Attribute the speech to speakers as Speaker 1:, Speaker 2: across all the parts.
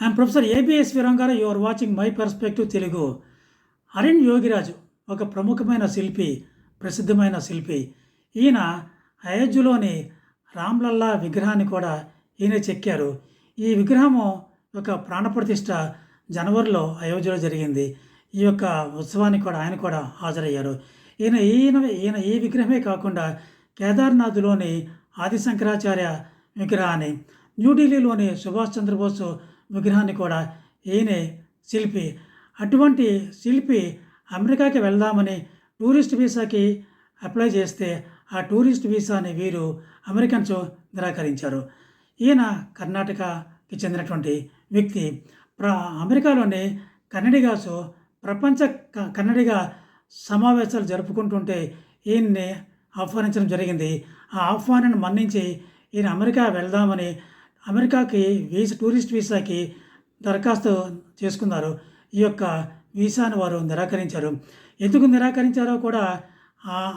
Speaker 1: I'm professor ABS వీరంగారు you are watching my perspective Telugu Arun Yogiraj ఒక ప్రముఖమైన శిల్పి ప్రసిద్ధమైన శిల్పి. ఈయన అయోధ్యలోని రామ్లల్లా విగ్రహాన్ని కూడా ఈయన చెక్కారు. ఈ విగ్రహము యొక్క ప్రాణప్రతిష్ఠ జనవరిలో అయోధ్యలో జరిగింది. ఈ యొక్క ఉత్సవానికి కూడా ఆయన కూడా హాజరయ్యారు. ఈయన ఈయన ఈయన ఈ విగ్రహమే కాకుండా కేదార్నాథ్లోని ఆది శంకరాచార్య విగ్రహాన్ని న్యూఢిల్లీలోని సుభాష్ చంద్రబోస్ విగ్రహాన్ని కూడా ఈయనే శిల్పి. అటువంటి శిల్పి అమెరికాకి వెళ్దామని టూరిస్ట్ వీసాకి అప్లై చేస్తే ఆ టూరిస్ట్ వీసాని వీరు అమెరికన్స్ నిరాకరించారు. ఈయన కర్ణాటకకి చెందినటువంటి వ్యక్తి. ప్ర అమెరికాలోని కన్నడిగాసు ప్రపంచ క- కన్నడిగా సమావేశాలు జరుపుకుంటుంటే ఈయన్ని ఆహ్వానించడం జరిగింది. ఆ ఆహ్వానాన్ని మన్నించి ఈయన అమెరికా వెళ్దామని అమెరికాకి వీసా టూరిస్ట్ వీసాకి దరఖాస్తు చేసుకున్నారు. ఈ యొక్క వీసాను వారు నిరాకరించారు. ఎందుకు నిరాకరించారో కూడా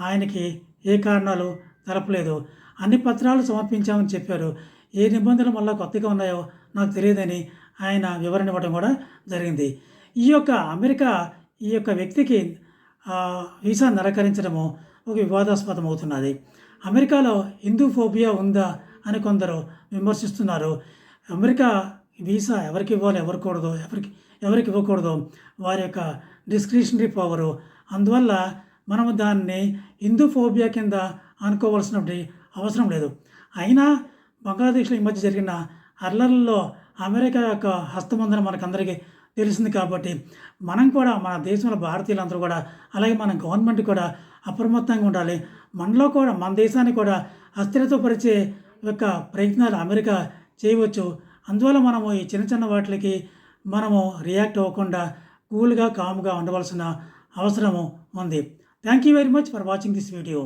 Speaker 1: ఆయనకి ఏ కారణాలు తెలపలేదు. అన్ని పత్రాలు సమర్పించామని చెప్పారు. ఏ నిబంధనలు మళ్ళీ కొత్తగా ఉన్నాయో నాకు తెలియదని ఆయన వివరణ ఇవ్వడం కూడా జరిగింది. ఈ యొక్క అమెరికా ఈ యొక్క వ్యక్తికి వీసా నిరాకరించడము ఒక వివాదాస్పదం అవుతున్నది అమెరికాలో హిందూ ఫోబియా ఉందా అని కొందరు విమర్శిస్తున్నారు. అమెరికా వీసా ఎవరికి ఇవ్వాలి ఎవరికూడదు ఎవరికి ఎవరికి ఇవ్వకూడదు? వారి యొక్క డిస్క్రిషనరీ పవరు. అందువల్ల మనము దాన్ని హిందూ ఫోబియా కింద అనుకోవాల్సినటువంటి అవసరం లేదు. అయినా బంగ్లాదేశ్లో ఈ మధ్య జరిగిన అల్లర్లలో అమెరికా యొక్క హస్తమందరం మనకందరికీ తెలిసింది కాబట్టి మనం కూడా మన దేశంలో భారతీయులందరూ కూడా అలాగే మన గవర్నమెంట్ కూడా అప్రమత్తంగా ఉండాలి. మనలో కూడా మన దేశాన్ని కూడా అస్థిరతపరిచే యొక్క ప్రయత్నాలు అమెరికా చేయవచ్చు. అందువల్ల మనము ఈ చిన్న చిన్న వాటికి మనము రియాక్ట్ అవ్వకుండా కూల్గా కామ్గా ఉండవలసిన అవసరము ఉంది. Thank you very much for watching this video